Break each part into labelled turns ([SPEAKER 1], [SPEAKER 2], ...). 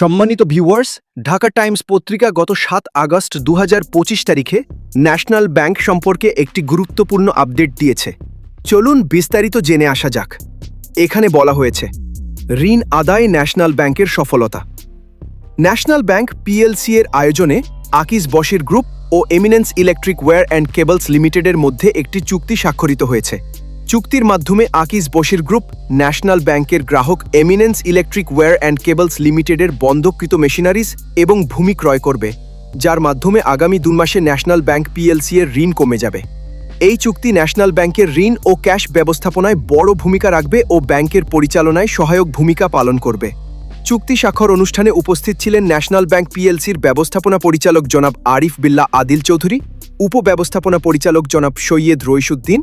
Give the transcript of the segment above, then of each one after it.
[SPEAKER 1] সম্মানিত viewers, Dhaka Times পত্রিকা গত সাত আগস্ট দু হাজার পঁচিশ তারিখে ন্যাশনাল ব্যাংক সম্পর্কে একটি গুরুত্বপূর্ণ আপডেট দিয়েছে। চলুন বিস্তারিত জেনে আসা যাক। এখানে বলা হয়েছে, ঋণ আদায় ন্যাশনাল ব্যাংকের সফলতা। ন্যাশনাল ব্যাংক পিএলসি এর আয়োজনে Akij Bashir group O Eminence electric wire and cables লিমিটেডের মধ্যে একটি চুক্তি স্বাক্ষরিত হয়েছে। চুক্তির মাধ্যমে আকিজ বশির গ্রুপ, ন্যাশনাল ব্যাংকের গ্রাহক Eminence electric wire and cables লিমিটেডের বন্ধকৃত মেশিনারিজ এবং ভূমি ক্রয় করবে, যার মাধ্যমে আগামী দুই মাসে ন্যাশনাল ব্যাংক পিএলসি এর ঋণ কমে যাবে। এই চুক্তি ন্যাশনাল ব্যাংকের ঋণ ও ক্যাশ ব্যবস্থাপনায় বড় ভূমিকা রাখবে ও ব্যাংকের পরিচালনায় সহায়ক ভূমিকা পালন করবে। চুক্তি স্বাক্ষর অনুষ্ঠানে উপস্থিত ছিলেন ন্যাশনাল ব্যাংক পিএলসির ব্যবস্থাপনা পরিচালক জনাব আরিফ বিল্লা আদিল চৌধুরী, উপব্যবস্থাপনা পরিচালক জনাব সৈয়দ রইসুদ্দিন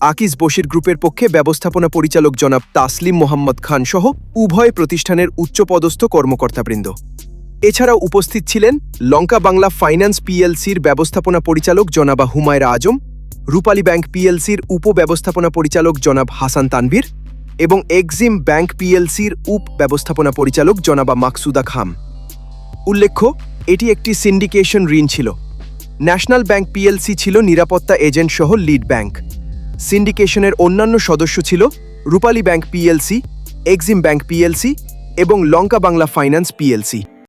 [SPEAKER 1] আকিজ বশির গ্রুপের পক্ষে ব্যবস্থাপনা পরিচালক জনাব তাসলিম মোহাম্মদ খান সহ উভয় প্রতিষ্ঠানের উচ্চপদস্থ কর্মকর্তাবৃন্দ। এছাড়াও উপস্থিত ছিলেন লঙ্কা বাংলা ফাইন্যান্স পিএলসির ব্যবস্থাপনা পরিচালক জনাবা হুমায়রা আজম, রূপালী ব্যাংক পিএলসির উপব্যবস্থাপনা পরিচালক জনাব হাসান তানভীর এবং এক্সিম ব্যাংক পিএলসির উপ ব্যবস্থাপনা পরিচালক জনাবা মাকসুদা খাম উল্লেখ্য, এটি একটি সিন্ডিকেশন ঋণ ছিল। ন্যাশনাল ব্যাংক পিএলসি ছিল নিরাপত্তা এজেন্ট সহ লিড ব্যাংক। সিন্ডিকেশনের অন্যান্য সদস্য ছিল Rupali bank PLC, Exim bank PLC এবং লঙ্কা বাংলা ফাইন্যান্স পিএলসি।